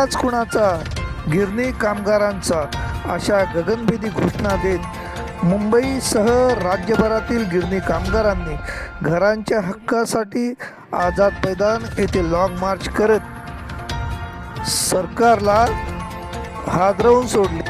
आवाज कुणाचा गिरणी कामगारांचा अशा गगनभेदी घोषणा देत मुंबईसह राज्यभरातील गिरणी कामगारांनी घरांच्या हक्कासाठी आझाद मैदान येथे लॉंग मार्च करत सरकारला हादरवून सोडले.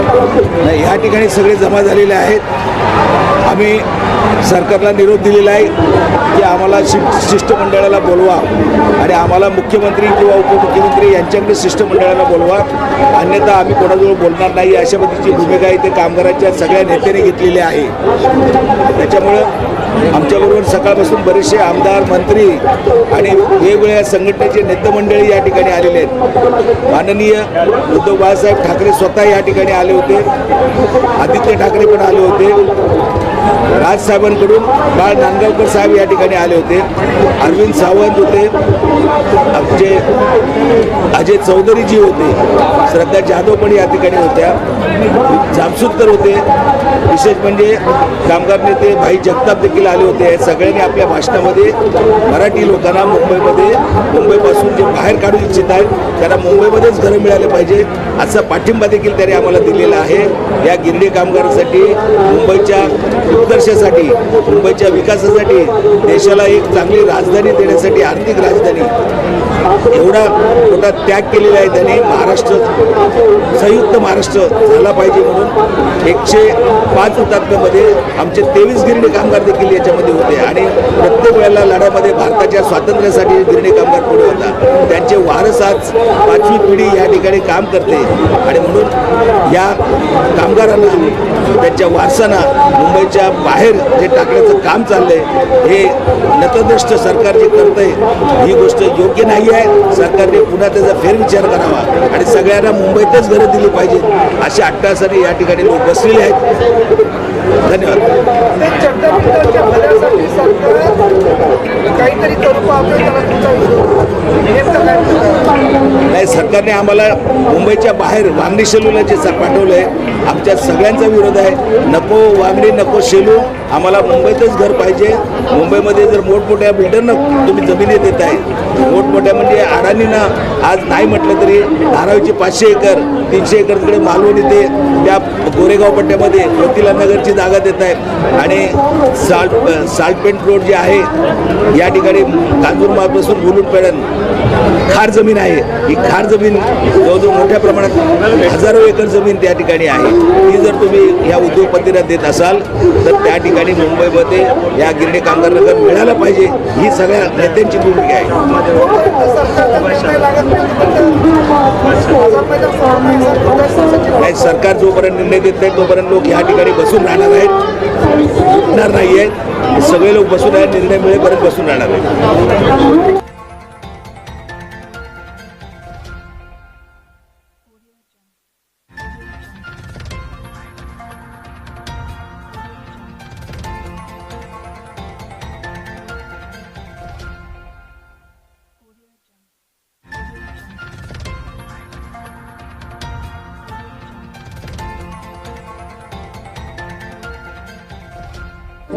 नाही ह्या ठिकाणी सगळे जमा झालेले आहेत. आम्ही सरकारला निरोप दिलेला आहे की आम्हाला शि शिष्टमंडळाला बोलवा आणि आम्हाला मुख्यमंत्री किंवा उपमुख्यमंत्री यांच्याकडे शिष्टमंडळाला बोलवा. अन्यथा आम्ही कोणाजवळ बोलणार नाही. अशा पद्धतीची भूमिका इथे कामगारांच्या सगळ्या नेत्याने घेतलेली आहे. त्याच्यामुळं आमच्याबरोबर सकाळपासून बरेचसे आमदार मंत्री आणि वेगवेगळ्या संघटनेचे नेतमंडळी या ठिकाणी आलेले आहेत. माननीय उद्धव बाळासाहेब ठाकरे स्वतः या ठिकाणी आले होते. आदित्य ठाकरे पण आले होते. राजसाहेबांकडून बाळ नांदगावकर साहेब या ठिकाणी आले होते. अरविंद सावंत होते. आमचे अजय चौधरीजी होते. श्रद्धा जाधव पण या ठिकाणी होत्या. जामसुतकर होते. विशेष म्हणजे कामगार नेते भाई जगताप देखील आले होते. सगळ्यांनी आपल्या भाषणामध्ये मराठी लोकांना मुंबईमध्ये मुंबईपासून जे बाहेर काढू इच्छित आहेत त्यांना मुंबईमध्येच घरं मिळाले पाहिजे. असा पाठिंबा देखील त्यांनी आम्हाला दिलेला आहे. या गिरणी कामगारांसाठी मुंबईच्या उत्कर्षासाठी मुंबईच्या विकासासाठी देशाला एक चांगली राजधानी देण्यासाठी आर्थिक राजधानी. एवढा मोठा त्याग केलेला आहे त्यांनी महाराष्ट्र संयुक्त महाराष्ट्र झाला पाहिजे म्हणून. एकशे पाच हुतात्म्यामध्ये आमचे तेवीस गिरणी कामगार देखील याच्यामध्ये होते आणि प्रत्येक वेळेला लढ्यामध्ये भारताच्या स्वातंत्र्यासाठी गिरणी कामगार पुढे होता. त्यांचे वारस आज पाचवी पिढी या ठिकाणी काम करते. आणि म्हणून या कामगारांना त्यांच्या वारसांना मुंबईच्या बाहेर जे टाकण्याचं काम चाललंय हे नतदृष्ट सरकार जे करतंय ही गोष्ट योग्य नाही आहे. सरकारने पुन्हा त्याचा फेरविचार करावा आणि सगळ्यांना मुंबईतच घरं दिली पाहिजेत अशी अट्टासाने या ठिकाणी लोक बसलेले आहेत. नाही सरकारने आम्हाला मुंबईच्या बाहेर वांगणी शेलूला जे स- पाठवलंय आमच्या सगळ्यांचा विरोध आहे. नको वांगणी नको शेलू. आम्हाला मुंबईतच घर पाहिजे. मुंबईमध्ये जर मोठमोठ्या बिल्डरना तुम्ही जमिनी देत आहे मोठमोठ्या म्हणजे अडाणीनं आज नाही म्हटलं तरी धारावीचे पाचशे एकर तीनशे एकर तिकडे मालवण इथे त्या गोरेगाव पट्ट्यामध्ये मोतीला नगरची जागा देत आहेत. आणि साल्ट साल्टपेंट रोड जे आहे या ठिकाणी कांजूरमापासून मुलुंड पेडण खार जमीन आहे. ही खार जमीन जवळजवळ मोठ्या प्रमाणात हजारो एकर जमीन त्या ठिकाणी आहे. ती जर तुम्ही या उद्योगपतींना देत असाल तर त्या ठिकाणी ठिकाणी मुंबईमध्ये या गिरणी कामगार नगर मिळालं पाहिजे ही सगळ्या नेत्यांची भूमिका आहे. नाही सरकार जोपर्यंत निर्णय देत नाही तोपर्यंत लोक या ठिकाणी बसून राहणार आहेत. उठणार नाही आहेत सगळे लोक बसून आहेत निर्णय मिळेपर्यंत बसून राहणार आहेत.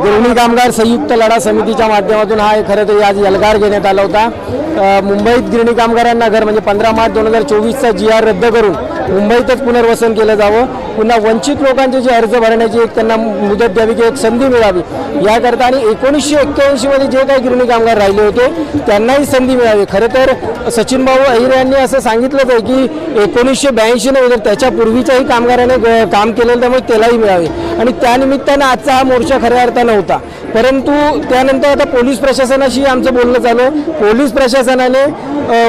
गिरणी कामगार संयुक्त लढा समितीच्या माध्यमातून हा खरं तरी आज यलगार घेण्यात आला होता. मुंबईत गिरणी कामगारांना घर म्हणजे पंधरा मार्च दोन हजार चोवीसचा जी आर रद्द करून मुंबईतच पुनर्वसन केलं जावं. पुन्हा वंचित लोकांचे जे अर्ज भरण्याची एक त्यांना मुदत द्यावी किंवा एक संधी मिळावी याकरता आणि एकोणीसशे एक्क्याऐंशीमध्ये जे काही गिरणी कामगार राहिले होते त्यांनाही संधी मिळावी. खरं तर सचिन भाऊ अहिर यांनी असं सांगितलंच आहे की एकोणीसशे ब्याऐंशी नव्हे तर त्याच्यापूर्वीच्याही कामगाराने काम केलेलं त्यामुळे त्यालाही मिळावे. आणि त्यानिमित्तानं आजचा हा मोर्चा खऱ्या अर्थानं होता परंतु त्यानंतर आता पोलीस प्रशासनाशी आमचं बोलणं झालं. पोलीस प्रशासनाने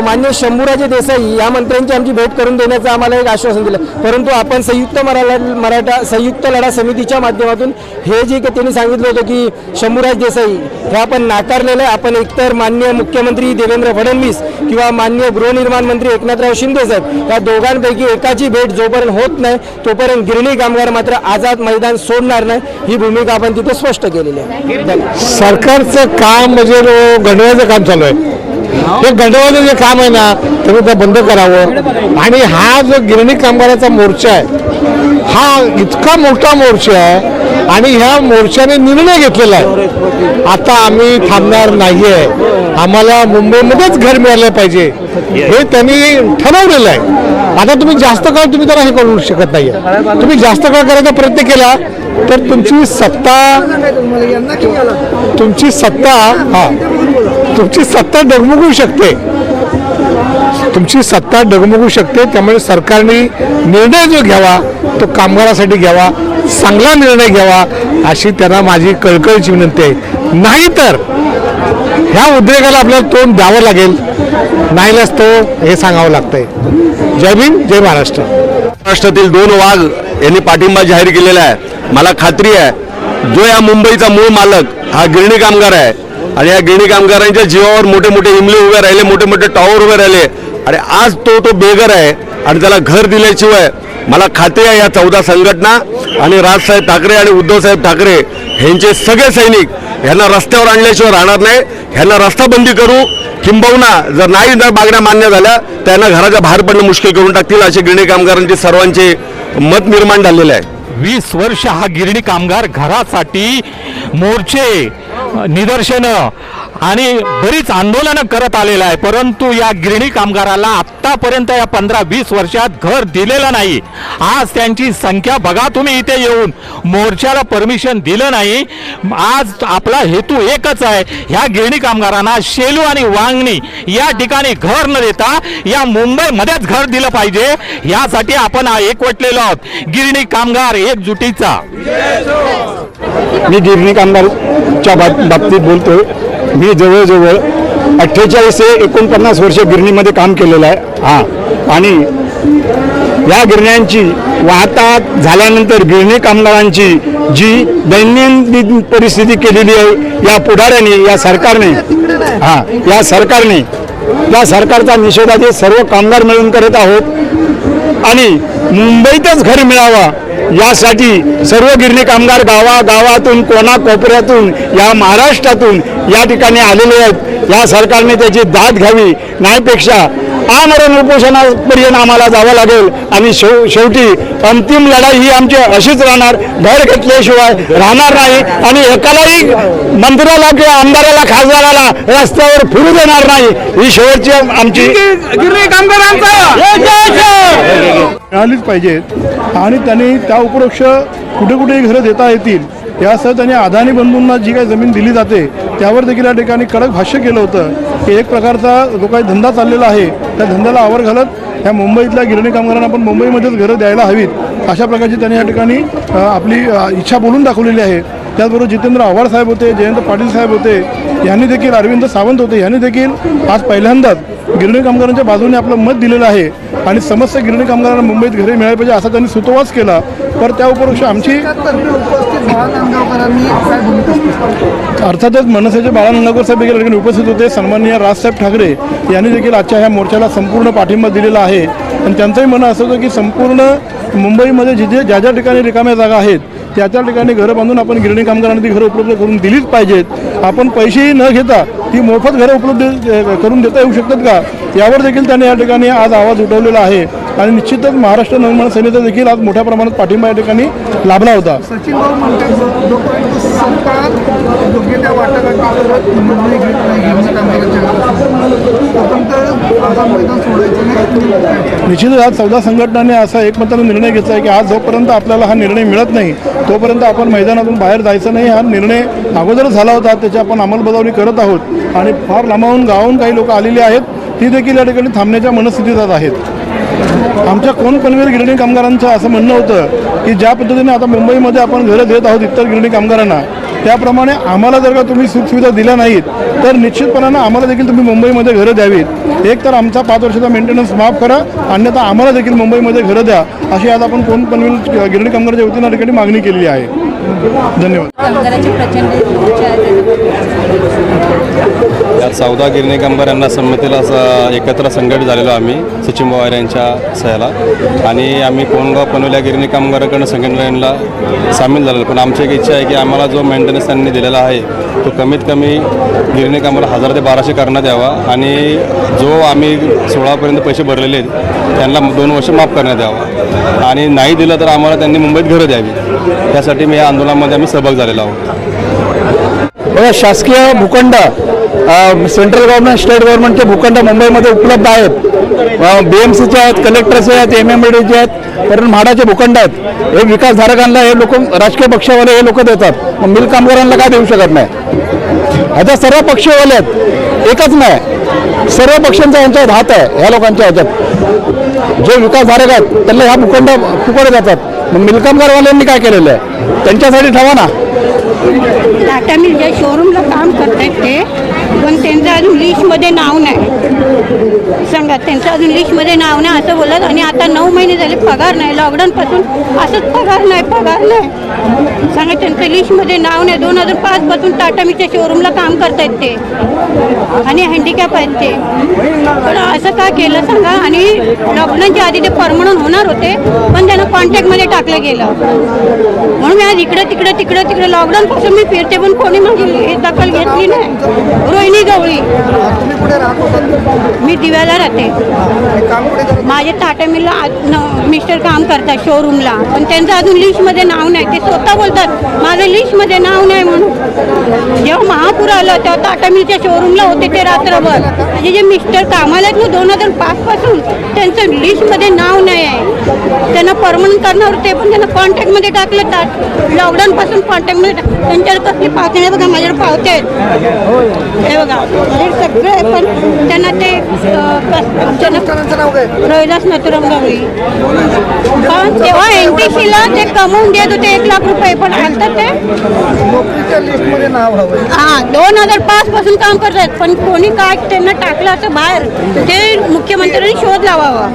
मान्य शंभूराजे देसाई या मंत्र्यांची आमची भेट करून देण्याचं आम्हाला एक आश्वासन दिलं. परंतु आपण संयुक्त मराठा मराठा संयुक्त लढा समितीच्या माध्यमातून हे जे काही त्यांनी सांगितलं होतं की शंभूराज देसाई हे आपण नाकारलेलं आहे. आपण एकतर मान्य मुख्यमंत्री देवेंद्र फडणवीस किंवा मान्य गृहनिर्माण मंत्री एकनाथराव शिंदे साहेब या दोघांपैकी एकाची भेट जोपर्यंत होत नाही तोपर्यंत गिरणी कामगार मात्र आझाद मैदान सोडणार नाही. ही भूमिका आपण तिथे स्पष्ट केलेली आहे. सरकारचं काम म्हणजे रो- काम चालू आहे. हो? हे? गंडवाचं जे काम आहे ना ते ते बंद करावं. आणि हा जो गिरणी कामगाराचा मोर्चा आहे हा इतका मोठा मोर्चा आहे आणि ह्या मोर्चाने निर्णय घेतलेला आहे. आता आम्ही थांबणार नाही आहे आम्हाला मुंबईमध्येच घर मिळालं पाहिजे. हे त्यांनी ठरवलेलं आहे. आता तुम्ही जास्त काळ तुम्ही त्याला हे करू शकत नाही तुम्ही जास्त काळ करायचा प्रयत्न केला तर तुमची सत्ता तुमची सत्ता हा. तुमची सत्ता डगमगू शकते. तुमची सत्ता डगमगू शकते त्यामुळे सरकारने निर्णय जो घ्यावा तो कामगारासाठी घ्यावा चांगला निर्णय घ्यावा अशी त्यांना माझी कळकळीची विनंती आहे. नाहीतर ह्या उद्रेकाला आपल्याला तोंड द्यावं लागेल. नाहीलाच तो हे सांगावं लागतंय. जय भीम जय महाराष्ट्र. महाराष्ट्रातील दोन वाघ यांनी पाठिंबा जाहीर केलेला आहे. मला खात्री आहे जो या मुंबईचा मूळ मालक हा गिरणी कामगार आहे. आणि या गिरणी कामगारांच्या जीवावर मोठे मोठे इमले उभे राहिले मोठे मोठे टॉवर उभे राहिले. आणि आज तो तो बेघर आहे आणि त्याला घर दिल्याशिवाय मला खाते आहे या चौदा संघटना आणि राजसाहेब ठाकरे आणि उद्धवसाहेब ठाकरे यांचे सगळे सैनिक ह्यांना रस्त्यावर आणल्याशिवाय राहणार नाही. ह्यांना रस्ताबंदी करू किंबहुना जर नाही जर मागण्या मान्य झाल्या त्यांना घराच्या बाहेर पडणं मुश्किल करून टाकतील असे गिरणी कामगारांचे सर्वांचे मत निर्माण झालेले आहे. वीस वर्ष हा गिरणी कामगार घरासाठी मोर्चे निदर्शनं. आणि बरीच आंदोलनं करत आलेलं आहे. परंतु या गिरणी कामगाराला आत्तापर्यंत या पंधरा वीस वर्षात घर दिलेलं नाही. आज त्यांची संख्या बघा तुम्ही इथे येऊन. मोर्चाला परमिशन दिलं नाही. आज आपला हेतू एकच आहे. ह्या गिरणी कामगारांना शेलू आणि वांगणी या ठिकाणी घर न देता या मुंबईमध्येच घर दिलं पाहिजे. यासाठी आपण एकवटलेलो आहोत. गिरणी कामगार एकजुटीचा. मी गिरणी कामगारच्या बाब बाबतीत बोलतोय मी जवळजवळ अठ्ठेचाळीस ते एकोणपन्नास वर्ष गिरणीमध्ये काम केलेलं आहे. हां. आणि या गिरण्यांची वाहतात झाल्यानंतर गिरणी कामगारांची जी दैनंदिन परिस्थिती केलेली आहे या पुढाऱ्याने या सरकारने हां या सरकारने या सरकारचा निषेधाचे सर्व कामगार मिळून करत आहोत. आणि मुंबईतच घर मिळावा यासाठी सर्व गिरणी कामगार गावा गावातून कोणा कोपऱ्यातून या महाराष्ट्रातून या ठिकाणी आलेले आहेत. या सरकारने त्याची दाद घ्यावी. नाहीपेक्षा आमरण उपोषणापर्यंत आम्हाला जावं लागेल. आणि शेव शेवटी अंतिम लढाई ही आमची अशीच राहणार. घर घेतल्याशिवाय राहणार नाही. आणि एकालाही मंत्र्याला किंवा आमदाराला खासदाराला रस्त्यावर फिरू देणार नाही. ही शेवटची आमची मिळालीच पाहिजेत. आणि त्यांनी त्या उपरोक्ष कुठे कुठे घरं देता येतील यासह त्यांनी अदानी बंधूंना जी काही जमीन दिली जाते त्यावर देखील या ठिकाणी कडक भाष्य केलं होतं. की एक प्रकारचा जो काही धंदा चाललेला आहे त्या धंद्याला आवर घालत ह्या मुंबईतल्या गिरणी कामगारांना आपण मुंबईमध्येच घरं द्यायला हवीत. अशा प्रकारची त्यांनी या ठिकाणी आपली इच्छा बोलून दाखवलेली आहे. त्याचबरोबर जितेंद्र आव्हाड साहेब होते जयंत पाटील साहेब होते यांनी देखील अरविंद सावंत होते यांनी देखील आज पहिल्यांदाच गिरणी कामगारांच्या बाजूने आपलं मत दिलेलं आहे आणि समस्त गिरणी कामगारांना मुंबईत घरे मिळाले पाहिजे असा त्यांनी सुतोवाच केला. तर त्या उपरोक्ष आमची? अर्थातच मनसेचे बाळा नंदाकर साहेब देखील ठिकाणी उपस्थित होते. सन्माननीय राजसाहेब ठाकरे यांनी देखील आजच्या ह्या मोर्चाला संपूर्ण पाठिंबा दिलेला आहे. आणि त्यांचंही म्हणणं असं होतं की संपूर्ण मुंबईमध्ये जिथे ज्या ज्या ठिकाणी रिकाम्या जागा आहेत त्या त्या ठिकाणी घरं बांधून आपण गिरणी कामगारांना ती घरं उपलब्ध करून दिलीच पाहिजेत. आपण पैसेही न घेता ती मोफत घरं उपलब्ध करून देता येऊ शकतात का? यावर देखील त्यांनी या ठिकाणी आज आवाज उठवलेला आहे. आणि निश्चितच महाराष्ट्र नवनिर्माण सेनेचा देखील आज मोठ्या प्रमाणात पाठिंबा या ठिकाणी लाभला होता. सचिन भाऊ नाही निश्चितच आज चौदा संघटनांनी असा एकमताने निर्णय घेतला आहे की आज जोपर्यंत आपल्याला हा निर्णय मिळत नाही तोपर्यंत आपण मैदानातून बाहेर जायचं नाही. हा निर्णय अगोदरच झाला होता त्याची आपण अंमलबजावणी करत आहोत. आणि फार लांबाहून गावाहून काही लोक आलेली आहेत ती देखील या ठिकाणी थांबण्याच्या मनस्थितीत आहेत. आमच्या कोण पनवेल गिरणी कामगारांचं असं म्हणणं होतं की ज्या पद्धतीने आता मुंबईमध्ये आपण घरं देत आहोत इतर गिरणी कामगारांना त्याप्रमाणे आम्हाला जर का तुम्ही सुखसुविधा दिल्या नाहीत तर निश्चितपणानं आम्हाला देखील तुम्ही मुंबईमध्ये घरं द्यावीत. एक तर आमचा पाच वर्षाचा मेंटेनन्स माफ करा अन्यथा आम्हाला देखील मुंबईमध्ये घरं द्या अशी आज आपण कोण पनवेल गिरणी कामगाराच्या वतीनं ठिकाणी मागणी केलेली आहे. धन्यवाद. या चौदा गिरणी कामगार यांना संमतीला एकत्र संघटित झालेलो आम्ही सचिन पवार यांच्या सह्याला. आणि आम्ही कोणगाव पनवल्या गिरणी कामगाराकडनं संघटनेला सामील झालेलो. पण आमची एक इच्छा आहे की आम्हाला जो मेंटेनन्स त्यांनी दिलेला आहे तो कमीत कमी गिरणी कामाला हजार ते बाराशे करण्यात यावा. आणि जो आम्ही सोळापर्यंत पैसे भरलेले आहेत त्यांना दोन वर्ष माफ करण्यात यावा. आणि नाही दिलं तर आम्हाला त्यांनी मुंबईत घरं द्यावी. त्यासाठी मी या आंदोलनामध्ये आम्ही सहभाग झालेलो आहोत. शासकीय भूखंड सेंट्रल गव्हर्नमेंट स्टेट गव्हर्नमेंटचे भूखंड मुंबईमध्ये उपलब्ध आहेत. बी एम सीचे आहेत कलेक्टरचे आहेत एम एम डीचे आहेत कारण म्हाडाचे भूखंड आहेत. हे विकासधारकांना हे लोक राजकीय पक्षावाले हे लोक देतात. मग मिल कामगारांना काय देऊ शकत नाही? आता सर्व पक्षवाले आहेत. एकच नाही. सर्व पक्षांचा यांच्यात हात आहे ह्या लोकांच्या ह्याच्यात. जे विकासधारक आहेत त्यांना ह्या भूखंड फुकडे जातात मग मिल कामगारवाल्यांनी काय केलेलं आहे? त्यांच्यासाठी ठेवा ना. टाटा मिल ज्या शोरूमला काम करतायत ते पण त्यांचं अजून लिस्टमध्ये नाव नाही. सांगा त्यांचं अजून लिस्टमध्ये नाव नाही असं बोलत आणि आता नऊ महिने झाले पगार नाही. लॉकडाऊनपासून असंच पगार नाही पगार नाही. सांगा त्यांचं लिस्टमध्ये नाव नाही. दोन हजार पाचपासून टाटा मिलच्या शोरूमला काम करतायत ते. आणि हँडिकॅप आहेत ते. पण असं का केलं सांगा? आणि लॉकडाऊनच्या आधी ते परमनंट होणार होते पण त्यांना कॉन्टॅक्टमध्ये टाकलं गेलं. म्हणून मी आज इकडं तिकडं तिकडं तिकडं लॉकडाऊनपासून मी फिरते पण कोणी माझी दखल घेतली नाही. रोहिणी गवळी. तुम्ही कुठे राहत? होता मी दिव्याला राहते. हे माझे टाटा मिलला मिस्टर काम करतात शोरूमला पण त्यांचं अजून लिस्टमध्ये नाव नाही. ते स्वतः बोलतात माझं लिस्टमध्ये नाव नाही म्हणून. जेव्हा महापूर आलं तेव्हा टाटा मिलच्या शोरूमला होते ते रात्रभर. म्हणजे जे मिस्टर कामाला आहेत ना दोन हजार पाचपासून त्यांचं लिस्टमध्ये नाव नाही आहे. त्यांना परमनंट करणार होते पण त्यांना कॉन्टॅक्टमध्ये टाकलं लॉकडाऊनपासून कॉन्टॅक्टमध्ये टाक त्यांच्याकडे कसली पावते नाही बघा माझ्याकडे पावते आहेत. हे बघा माझ्याकडे सगळे पण त्यांना ते रहिदास नथुराम गवळी पण तेव्हा एनटीसीला ते कमवून देत होते एक लाख रुपये पण आता ते हा दोन हजार पाच पासून काम करतात पण कोणी काय त्यांना टाकलं असं बाहेर ते मुख्यमंत्र्यांनी शोध लावावा.